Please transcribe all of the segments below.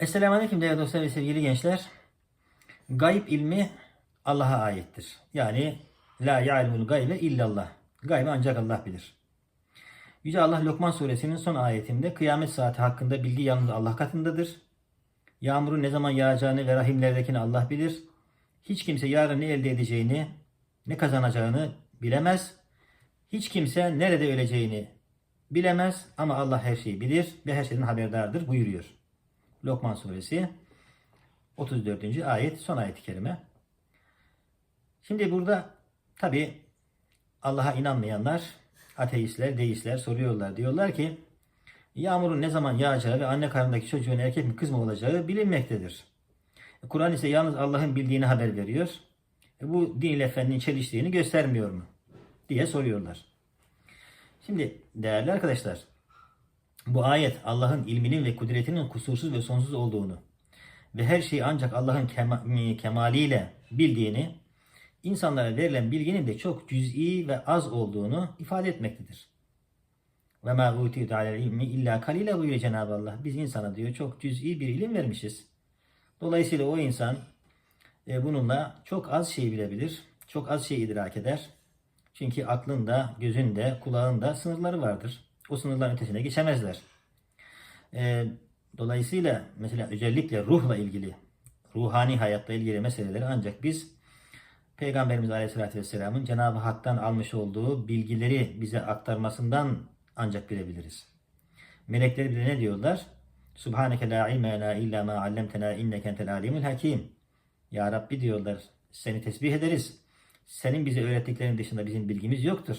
Esselamu Aleyküm değerli dostlar ve sevgili gençler. Gayb ilmi Allah'a aittir. Yani la ya'lemul gaybe illallah. Gaybı ancak Allah bilir. Yüce Allah Lokman suresinin son ayetinde kıyamet saati hakkında bilgi yalnız Allah katındadır. Yağmurun ne zaman yağacağını ve rahimlerdekini Allah bilir. Hiç kimse yarın ne elde edeceğini, ne kazanacağını bilemez. Hiç kimse nerede öleceğini bilemez ama Allah her şeyi bilir ve her şeyden haberdardır buyuruyor. Lokman suresi 34. ayet son ayet-i kerime. Şimdi burada tabi Allah'a inanmayanlar, ateistler, deistler soruyorlar. Diyorlar ki yağmurun ne zaman yağacağı ve anne karnındaki çocuğun erkek mi kız mı olacağı bilinmektedir. Kur'an ise yalnız Allah'ın bildiğini haber veriyor. E bu din ile fennin çeliştiğini göstermiyor mu? diye soruyorlar. Şimdi değerli arkadaşlar bu ayet Allah'ın ilminin ve kudretinin kusursuz ve sonsuz olduğunu ve her şeyi ancak Allah'ın kema- kemaliyle bildiğini, insanlara verilen bilginin de çok cüz'i ve az olduğunu ifade etmektedir. Ve ma utitu alel ilmi illa kalile buyuruyor Cenab-ı Allah. Biz insana diyor çok cüz'i bir ilim vermişiz. Dolayısıyla o insan e, bununla çok az şey bilebilir, çok az şey idrak eder. Çünkü aklında, gözünde, kulağında sınırları vardır. O sınırların ötesine geçemezler. Ee, dolayısıyla mesela özellikle ruhla ilgili, ruhani hayatla ilgili meseleleri ancak biz Peygamberimiz Aleyhisselatü Vesselam'ın Cenab-ı Hak'tan almış olduğu bilgileri bize aktarmasından ancak bilebiliriz. Melekler bile ne diyorlar? Subhaneke la ilme lana illa ma allamtena inneke entel alimul hakim. Ya Rabbi diyorlar seni tesbih ederiz. Senin bize öğrettiklerin dışında bizim bilgimiz yoktur.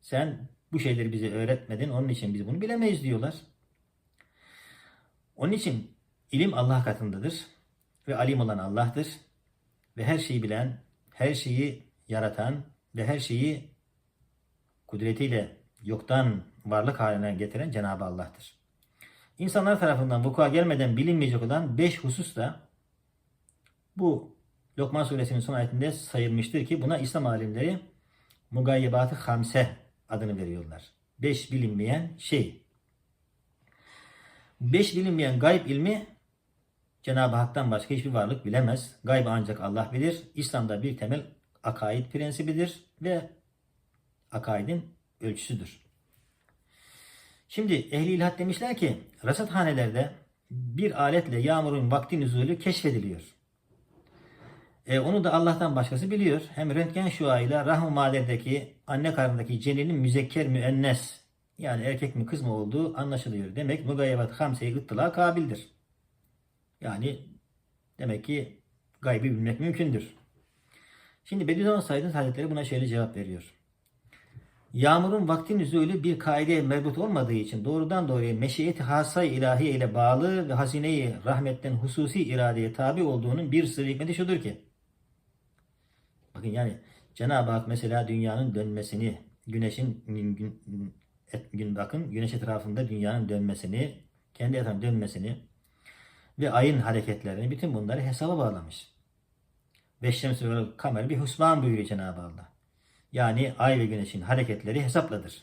Sen bu şeyleri bize öğretmedin. Onun için biz bunu bilemeyiz diyorlar. Onun için ilim Allah katındadır. Ve alim olan Allah'tır. Ve her şeyi bilen, her şeyi yaratan ve her şeyi kudretiyle yoktan varlık haline getiren Cenab-ı Allah'tır. İnsanlar tarafından vuku'a gelmeden bilinmeyecek olan beş husus da bu Lokman suresinin son ayetinde sayılmıştır ki buna İslam alimleri mugayyebat-ı hamse adını veriyorlar. Beş bilinmeyen şey. Beş bilinmeyen gayb ilmi Cenab-ı Hak'tan başka hiçbir varlık bilemez. Gaybı ancak Allah bilir. İslam'da bir temel akaid prensibidir ve akaidin ölçüsüdür. Şimdi ehli ilhat demişler ki rasathanelerde bir aletle yağmurun vakti nüzulü keşfediliyor. E, onu da Allah'tan başkası biliyor. Hem röntgen şuayla rahm-ı maderdeki anne karnındaki ceninin müzekker müennes yani erkek mi kız mı olduğu anlaşılıyor. Demek mugayyebat hamse-i ıttıla kabildir. Yani demek ki gaybı bilmek mümkündür. Şimdi Bediüzzaman Said Hazretleri buna şöyle cevap veriyor. Yağmurun vakti nüzulü bir kaideye merbut olmadığı için doğrudan doğruya meşiyeti hasay ilahiye ile bağlı ve hazineyi rahmetten hususi iradeye tabi olduğunun bir sırrı hikmeti şudur ki Bakın yani Cenab-ı Hak mesela dünyanın dönmesini, güneşin gün, gün bakın güneş etrafında dünyanın dönmesini, kendi etrafında dönmesini ve ayın hareketlerini bütün bunları hesaba bağlamış. Beş şems ve kamer bir husban buyuruyor Cenab-ı Allah. Yani ay ve güneşin hareketleri hesapladır.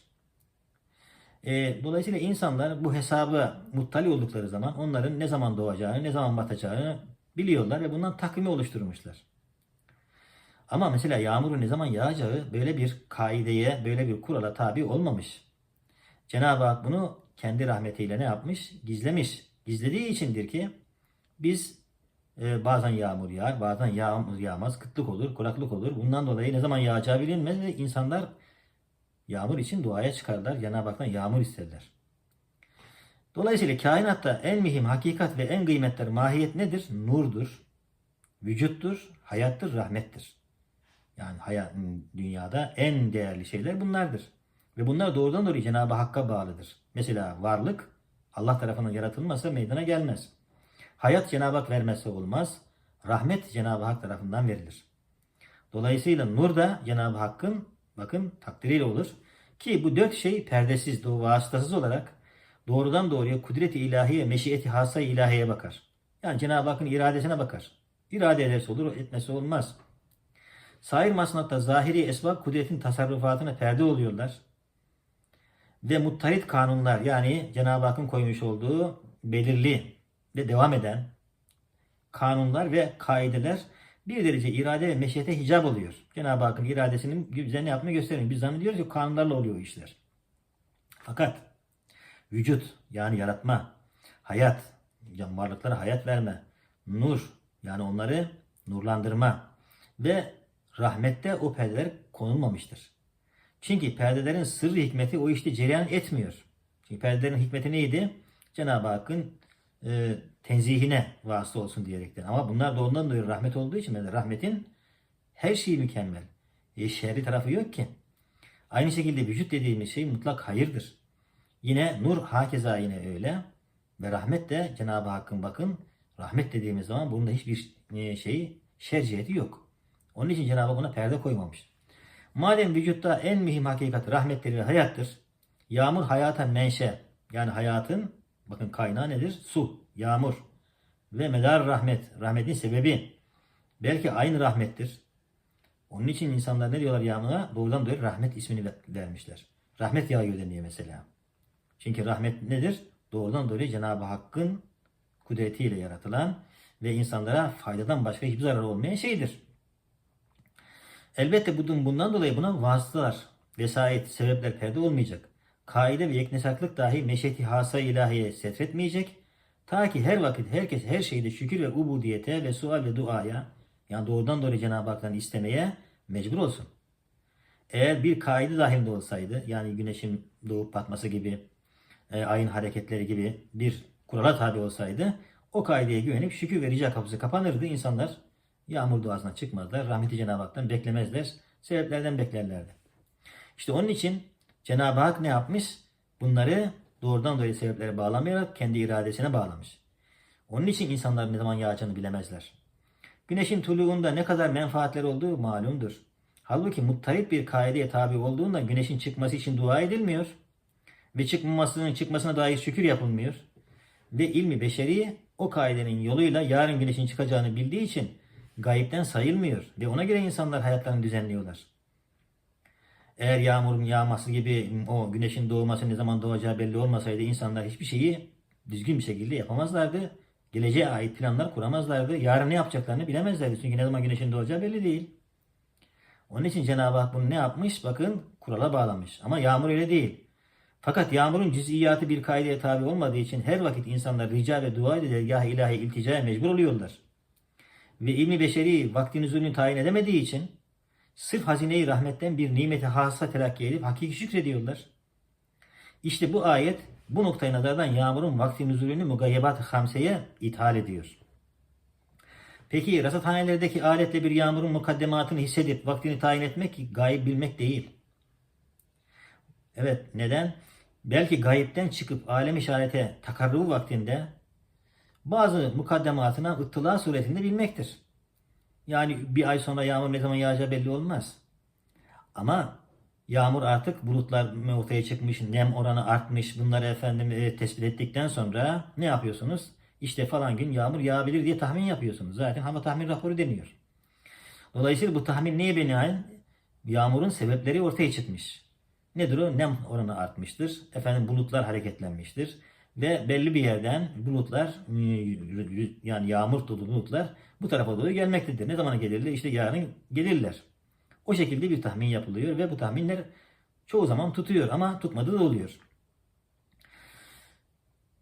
E, dolayısıyla insanlar bu hesabı muttali oldukları zaman onların ne zaman doğacağını, ne zaman batacağını biliyorlar ve bundan takvimi oluşturmuşlar. Ama mesela yağmurun ne zaman yağacağı böyle bir kaideye, böyle bir kurala tabi olmamış. Cenab-ı Hak bunu kendi rahmetiyle ne yapmış? Gizlemiş. Gizlediği içindir ki biz e, bazen yağmur yağar, bazen yağmur yağmaz, kıtlık olur, kuraklık olur. Bundan dolayı ne zaman yağacağı bilinmez ve insanlar yağmur için duaya çıkarlar. Cenab-ı Hak'tan yağmur isterler. Dolayısıyla kainatta en mühim hakikat ve en kıymetli mahiyet nedir? Nurdur, vücuttur, hayattır, rahmettir. Yani hayat, dünyada en değerli şeyler bunlardır. Ve bunlar doğrudan doğruya Cenab-ı Hakk'a bağlıdır. Mesela varlık Allah tarafından yaratılmasa meydana gelmez. Hayat Cenab-ı Hak vermezse olmaz. Rahmet Cenab-ı Hak tarafından verilir. Dolayısıyla nur da Cenab-ı Hakk'ın bakın takdiriyle olur. Ki bu dört şey perdesiz, vasıtasız olarak doğrudan doğruya kudret-i ilahiye, meşiyeti hasa ilahiye bakar. Yani Cenab-ı Hakk'ın iradesine bakar. İrade ederse olur, etmesi olmaz. Sair masnatta zahiri esbab kudretin tasarrufatına perde oluyorlar. Ve muttarit kanunlar yani Cenab-ı Hakk'ın koymuş olduğu belirli ve devam eden kanunlar ve kaideler bir derece irade ve meşiyete hicap oluyor. Cenab-ı Hakk'ın iradesinin bize ne yapmayı gösteriyor. Biz zannediyoruz ki kanunlarla oluyor o işler. Fakat vücut yani yaratma, hayat, yani varlıklara hayat verme, nur yani onları nurlandırma ve rahmette o perdeler konulmamıştır. Çünkü perdelerin sırrı hikmeti o işte cereyan etmiyor. Çünkü perdelerin hikmeti neydi? Cenab-ı Hakk'ın e, tenzihine vasıta olsun diyerekten. Ama bunlar da ondan dolayı rahmet olduğu için yani rahmetin her şeyi mükemmel. E, şerri tarafı yok ki. Aynı şekilde vücut dediğimiz şey mutlak hayırdır. Yine nur hakeza yine öyle. Ve rahmet de Cenab-ı Hakk'ın bakın rahmet dediğimiz zaman bunda hiçbir e, şeyi şer ciheti yok. Onun için Cenab-ı Hak ona perde koymamış. Madem vücutta en mühim hakikat rahmettir ve hayattır. Yağmur hayata menşe yani hayatın bakın kaynağı nedir? Su, yağmur ve medar rahmet, rahmetin sebebi. Belki aynı rahmettir. Onun için insanlar ne diyorlar yağmura? Doğrudan doğru rahmet ismini ver- vermişler. Rahmet yağıyor deniyor mesela. Çünkü rahmet nedir? Doğrudan doğruya Cenab-ı Hakk'ın kudretiyle yaratılan ve insanlara faydadan başka hiçbir zarar olmayan şeydir. Elbette bundan dolayı buna vasıtalar, vesayet, sebepler perde olmayacak. Kaide ve yeknesaklık dahi meşeti hasa ilahiye setretmeyecek. Ta ki her vakit herkes her şeyde şükür ve ubudiyete ve sual ve duaya yani doğrudan doğruya Cenab-ı Hak'tan istemeye mecbur olsun. Eğer bir kaide dahilinde olsaydı yani güneşin doğup batması gibi e, ayın hareketleri gibi bir kurala tabi olsaydı o kaideye güvenip şükür ve rica kapısı kapanırdı. İnsanlar yağmur duasına çıkmazlar. Rahmeti Cenab-ı Hak'tan beklemezler. Sebeplerden beklerlerdi. İşte onun için Cenab-ı Hak ne yapmış? Bunları doğrudan dolayı sebeplere bağlamayarak kendi iradesine bağlamış. Onun için insanlar ne zaman yağacağını bilemezler. Güneşin tuluğunda ne kadar menfaatler olduğu malumdur. Halbuki muttarip bir kaideye tabi olduğunda güneşin çıkması için dua edilmiyor ve çıkmamasının çıkmasına dair şükür yapılmıyor. Ve ilmi beşeri o kaidenin yoluyla yarın güneşin çıkacağını bildiği için gayipten sayılmıyor ve ona göre insanlar hayatlarını düzenliyorlar. Eğer yağmurun yağması gibi o güneşin doğması ne zaman doğacağı belli olmasaydı insanlar hiçbir şeyi düzgün bir şekilde yapamazlardı. Geleceğe ait planlar kuramazlardı. Yarın ne yapacaklarını bilemezlerdi. Çünkü ne zaman güneşin doğacağı belli değil. Onun için Cenab-ı Hak bunu ne yapmış? Bakın kurala bağlamış. Ama yağmur öyle değil. Fakat yağmurun cüz'iyatı bir kaideye tabi olmadığı için her vakit insanlar rica ve dua ile dergah ilahi ilticaya mecbur oluyorlar. Ve ilmi beşeri vakti nüzulünü tayin edemediği için sırf hazine-i rahmetten bir nimeti hassa telakki edip hakiki şükrediyorlar. İşte bu ayet bu noktayı nazardan yağmurun vakti nüzulünü mugayyebat-ı hamseye ithal ediyor. Peki rasathanelerdeki aletle bir yağmurun mukaddematını hissedip vaktini tayin etmek gayb bilmek değil. Evet neden? Belki gayipten çıkıp alem işarete takarrubu vaktinde bazı mukaddematına ıttıla suretinde bilmektir. Yani bir ay sonra yağmur ne zaman yağacağı belli olmaz. Ama yağmur artık bulutlar ortaya çıkmış, nem oranı artmış. Bunları efendim e, tespit ettikten sonra ne yapıyorsunuz? İşte falan gün yağmur yağabilir diye tahmin yapıyorsunuz. Zaten hava tahmin raporu deniyor. Dolayısıyla bu tahmin neye binaen? Yağmurun sebepleri ortaya çıkmış. Nedir o? Nem oranı artmıştır. Efendim bulutlar hareketlenmiştir. Ve belli bir yerden bulutlar e, yani yağmur dolu bulutlar bu tarafa doğru gelmektedir. Ne zaman gelirler? İşte yarın gelirler. O şekilde bir tahmin yapılıyor ve bu tahminler çoğu zaman tutuyor ama tutmadığı da oluyor.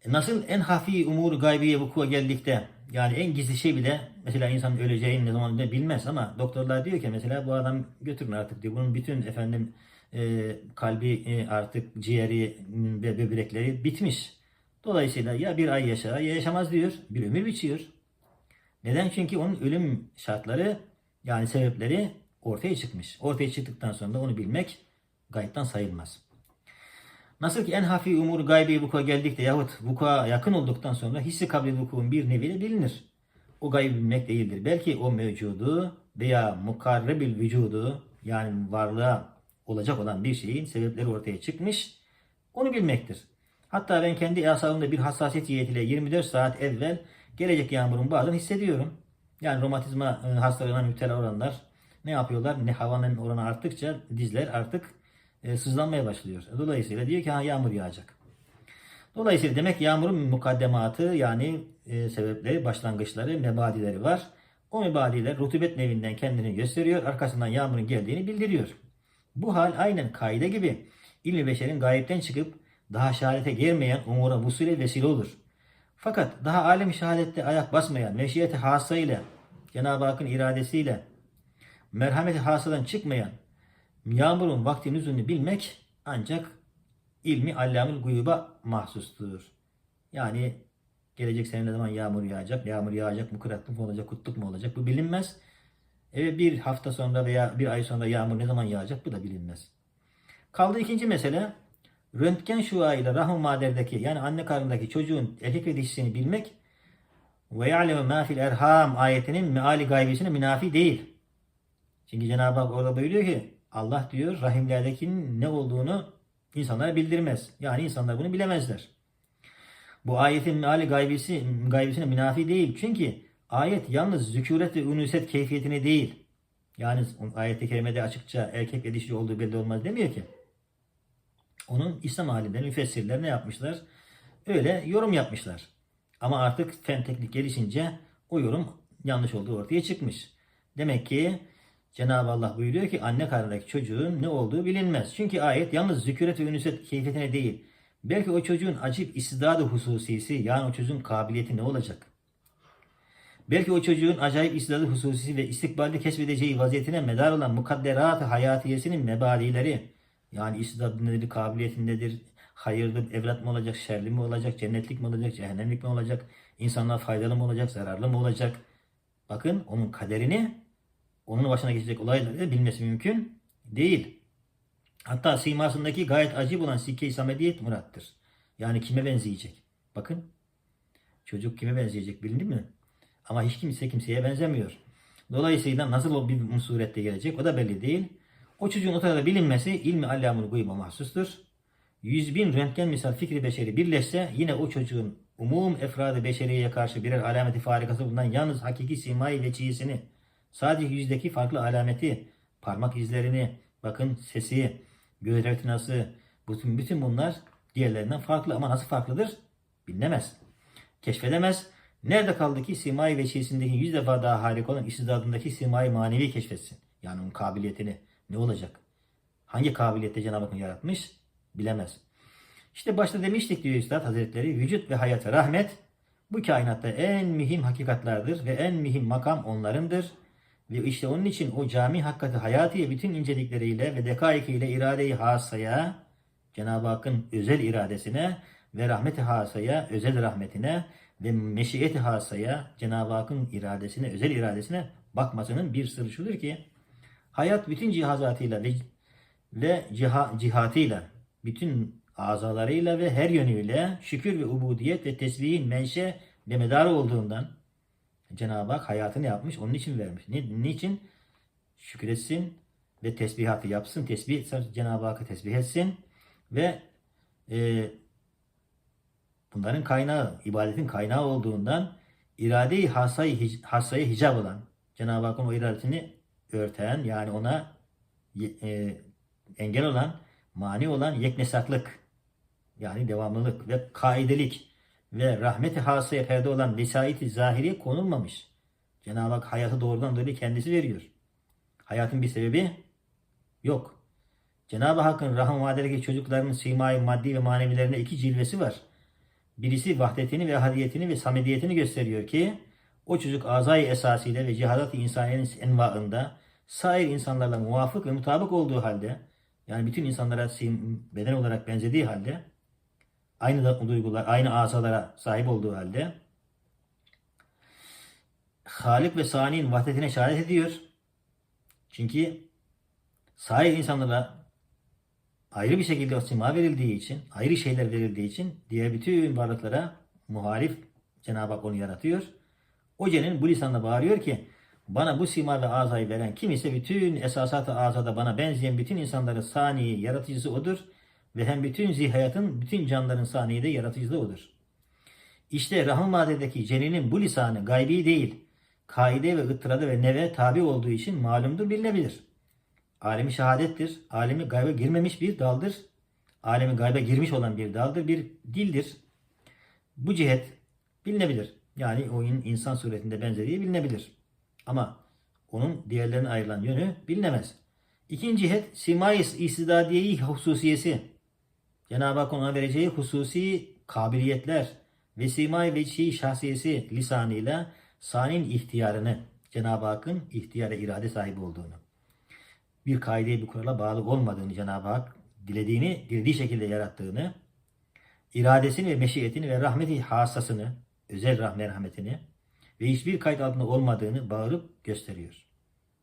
Nasıl en hafi umur gaybiye vuku'a geldikte yani en gizli şey bile mesela insan öleceğini ne zaman ne bilmez ama doktorlar diyor ki mesela bu adam götürün artık diyor. Bunun bütün efendim e, kalbi e, artık ciğeri ve böbrekleri bitmiş. Dolayısıyla ya bir ay yaşar ya yaşamaz diyor. Bir ömür biçiyor. Neden? Çünkü onun ölüm şartları yani sebepleri ortaya çıkmış. Ortaya çıktıktan sonra da onu bilmek gayipten sayılmaz. Nasıl ki en hafif umur gaybi vuku'a geldikte yahut vuku'a yakın olduktan sonra hissi kabli vuku'un bir neviyle bilinir. O gaybı bilmek değildir. Belki o mevcudu veya mukarrebil vücudu yani varlığa olacak olan bir şeyin sebepleri ortaya çıkmış. Onu bilmektir. Hatta ben kendi asabımda bir hassasiyet cihetiyle 24 saat evvel gelecek yağmurun bazen hissediyorum. Yani romatizma e, hastalığına müptela olanlar ne yapıyorlar? Ne havanın oranı arttıkça dizler artık e, sızlanmaya başlıyor. Dolayısıyla diyor ki ha yağmur yağacak. Dolayısıyla demek yağmurun mukaddematı yani e, sebepleri, başlangıçları, mebadileri var. O mebadiler rutubet nevinden kendini gösteriyor. Arkasından yağmurun geldiğini bildiriyor. Bu hal aynen kaide gibi ilmi beşerin gayipten çıkıp daha şehadete gelmeyen umura vusule vesile olur. Fakat daha alem şehadette ayak basmayan meşiyeti hassa ile Cenab-ı Hakk'ın iradesiyle merhameti hasadan çıkmayan yağmurun vakti nüzulünü bilmek ancak ilmi allamül guyuba mahsustur. Yani gelecek sene ne zaman yağmur yağacak, yağmur yağacak mı, kıratlık mı olacak, kutluk mu olacak bu bilinmez. Evet bir hafta sonra veya bir ay sonra yağmur ne zaman yağacak bu da bilinmez. Kaldı ikinci mesele röntgen şuayla rahm maderdeki yani anne karnındaki çocuğun erkek ve dişisini bilmek ve ya'lemu ma fil erham ayetinin meali gaybisine münafi değil. Çünkü Cenab-ı Hak orada buyuruyor ki Allah diyor rahimlerdekinin ne olduğunu insanlara bildirmez. Yani insanlar bunu bilemezler. Bu ayetin meali gaybisi, gaybisine münafi değil. Çünkü ayet yalnız zükûret ve unuset keyfiyetine değil. Yani ayet-i kerimede açıkça erkek ve dişi olduğu belli olmaz demiyor ki. Onun İslam alimleri, müfessirler ne yapmışlar? Öyle yorum yapmışlar. Ama artık fen teknik gelişince o yorum yanlış olduğu ortaya çıkmış. Demek ki Cenab-ı Allah buyuruyor ki anne karnındaki çocuğun ne olduğu bilinmez. Çünkü ayet yalnız züküret ve ünüset keyfiyetine değil. Belki o çocuğun acip istidadı hususisi yani o çocuğun kabiliyeti ne olacak? Belki o çocuğun acayip istidadı hususisi ve istikbalde keşfedeceği vaziyetine medar olan mukadderat-ı hayatiyesinin mebadileri yani istidadı nedir, kabiliyeti nedir, hayırdır, evlat mı olacak, şerli mi olacak, cennetlik mi olacak, cehennemlik mi olacak, insanlar faydalı mı olacak, zararlı mı olacak? Bakın onun kaderini onun başına geçecek olayları bilmesi mümkün değil. Hatta simasındaki gayet acip olan sikke-i samediyet murattır. Yani kime benzeyecek? Bakın çocuk kime benzeyecek bilindi mi? Ama hiç kimse kimseye benzemiyor. Dolayısıyla nasıl o bir surette gelecek o da belli değil. O çocuğun o tarafta bilinmesi ilmi allamul guyba mahsustur. Yüz bin röntgen misal fikri beşeri birleşse yine o çocuğun umum efradı beşeriyeye karşı birer alameti farikası bulunan yalnız hakiki simayı ve çiğsini Sadece yüzdeki farklı alameti, parmak izlerini, bakın sesi, göz retinası, bütün, bütün bunlar diğerlerinden farklı ama nasıl farklıdır? Bilinemez. Keşfedemez. Nerede kaldı ki simai veçhisindeki yüz defa daha harika olan istidadındaki simai manevi keşfetsin. Yani onun kabiliyetini ne olacak? Hangi kabiliyette Cenab-ı Hak yaratmış? Bilemez. İşte başta demiştik diyor Üstad Hazretleri, vücut ve hayata rahmet bu kainatta en mühim hakikatlardır ve en mühim makam onlarındır. Ve işte onun için o cami hakikati hayatiye bütün incelikleriyle ve dekaikiyle iradeyi hasaya, Cenab-ı Hakk'ın özel iradesine ve rahmeti hasaya, özel rahmetine ve meşiyeti hasaya, Cenab-ı Hakk'ın iradesine, özel iradesine bakmasının bir sırrı şudur ki, hayat bütün cihazatıyla ve, ve ciha, cihatıyla, bütün azalarıyla ve her yönüyle şükür ve ubudiyet ve tesbihin menşe ve medarı olduğundan, Cenab-ı Hak hayatını yapmış, onun için vermiş. Ne, niçin? Şükretsin ve tesbihatı yapsın. Tesbih Cenab-ı Hakk'ı tesbih etsin ve e, bunların kaynağı, ibadetin kaynağı olduğundan irade-i hasayı, hasayı hicab olan, Cenab-ı Hakk'ın o iradesini örten, yani ona e, engel olan, mani olan yeknesaklık, yani devamlılık ve kaidelik, ve rahmeti hasıya perde olan vesait-i zahiri konulmamış. Cenab-ı Hak hayatı doğrudan dolayı kendisi veriyor. Hayatın bir sebebi yok. Cenab-ı Hakk'ın rahim vadedeki çocuklarının simayı maddi ve manevilerine iki cilvesi var. Birisi vahdetini ve hadiyetini ve samediyetini gösteriyor ki o çocuk azayı esasıyla ve cihadat-ı insaniyenin envaında sair insanlarla muvafık ve mutabık olduğu halde yani bütün insanlara beden olarak benzediği halde aynı duygular, aynı azalara sahip olduğu halde Halik ve Sani'nin vahdetine şehadet ediyor. Çünkü sahip insanlara ayrı bir şekilde sima verildiği için, ayrı şeyler verildiği için diğer bütün varlıklara muhalif Cenab-ı Hak onu yaratıyor. O cenin bu lisanla bağırıyor ki bana bu sima ve azayı veren kim ise bütün esasat-ı azada bana benzeyen bütün insanların sani yaratıcısı odur ve hem bütün zihayatın, bütün canların saniyede yaratıcılığı odur. İşte rahim vadedeki ceninin bu lisanı gaybi değil, kaide ve ıttırada ve neve tabi olduğu için malumdur bilinebilir. Alemi şehadettir, alemi gaybe girmemiş bir daldır, alemi gaybe girmiş olan bir daldır, bir dildir, Bu cihet bilinebilir. Yani o in- insan suretinde benzediği bilinebilir. Ama onun diğerlerine ayrılan yönü bilinemez. İkinci cihet simay istidadiyeyi hususiyesi. Cenab-ı Hak ona vereceği hususi kabiliyetler ve simay ve şey şahsiyesi lisanıyla sanin ihtiyarını Cenab-ı Hakk'ın ihtiyar ve irade sahibi olduğunu bir kaideye bir kurala bağlı olmadığını Cenab-ı Hak dilediğini dilediği şekilde yarattığını iradesini ve meşiyetini ve rahmeti hasasını özel merhametini ve hiçbir kayıt altında olmadığını bağırıp gösteriyor.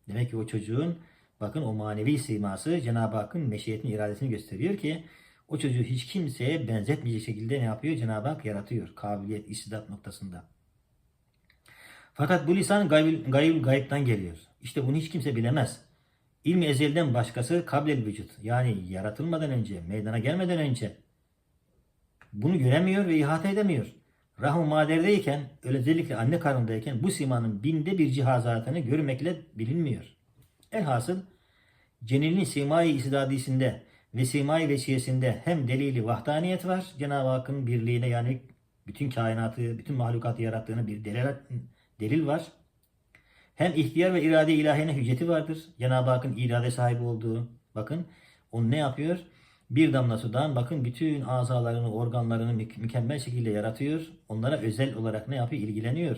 Demek ki o çocuğun bakın o manevi siması Cenab-ı Hakk'ın meşiyetini, iradesini gösteriyor ki o çocuğu hiç kimseye benzetmeyecek şekilde ne yapıyor? Cenab-ı Hak yaratıyor. Kabiliyet, istidat noktasında. Fakat bu lisan gayb, gayb, gayipten geliyor. İşte bunu hiç kimse bilemez. İlmi ezelden başkası kablel vücut. Yani yaratılmadan önce, meydana gelmeden önce bunu göremiyor ve ihate edemiyor. Rahm-ı maderdeyken, özellikle anne karnındayken bu simanın binde bir cihazatını görmekle bilinmiyor. Elhasıl cenilin simayı istidadisinde ve simayı veçiyesinde hem delili vahdaniyet var. Cenab-ı Hakk'ın birliğine yani bütün kainatı, bütün mahlukatı yarattığını bir delil, delil var. Hem ihtiyar ve irade ilahine hücceti vardır. Cenab-ı Hakk'ın irade sahibi olduğu. Bakın onu ne yapıyor? Bir damla sudan bakın bütün azalarını, organlarını mü- mükemmel şekilde yaratıyor. Onlara özel olarak ne yapıyor? İlgileniyor.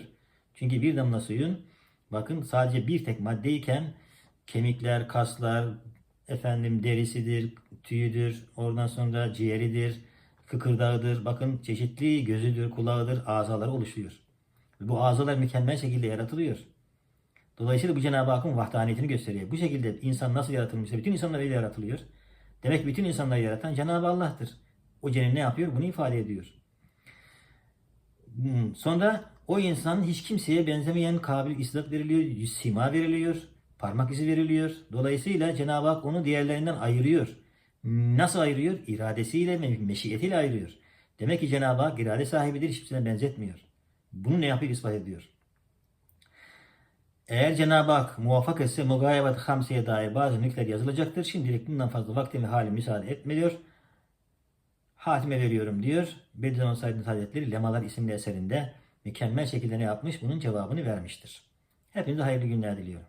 Çünkü bir damla suyun bakın sadece bir tek maddeyken kemikler, kaslar, efendim derisidir, tüyüdür, oradan sonra ciğeridir, kıkırdağıdır, bakın çeşitli gözüdür, kulağıdır, azaları oluşuyor. Bu azalar mükemmel şekilde yaratılıyor. Dolayısıyla bu Cenab-ı Hakk'ın vahdaniyetini gösteriyor. Bu şekilde insan nasıl yaratılmışsa bütün insanlar öyle yaratılıyor. Demek bütün insanları yaratan Cenab-ı Allah'tır. O cenin ne yapıyor? Bunu ifade ediyor. Hmm, Sonra o insanın hiç kimseye benzemeyen kabil istidat veriliyor, sima veriliyor, parmak izi veriliyor. Dolayısıyla Cenab-ı Hak onu diğerlerinden ayırıyor. Nasıl ayırıyor? İradesiyle, me- meşiyetiyle ayırıyor. Demek ki Cenab-ı Hak irade sahibidir, hiçbirine benzetmiyor. Bunu ne yapıyor? ispat ediyor. Eğer Cenab-ı Hak muvaffak etse mugayebat hamseye dair bazı nükleler yazılacaktır. Şimdilik bundan fazla vaktim ve halim müsaade etmiyor. Hatime veriyorum diyor. Bediüzzaman Said Hazretleri Lemalar isimli eserinde mükemmel şekilde ne yapmış? Bunun cevabını vermiştir. Hepinize hayırlı günler diliyorum.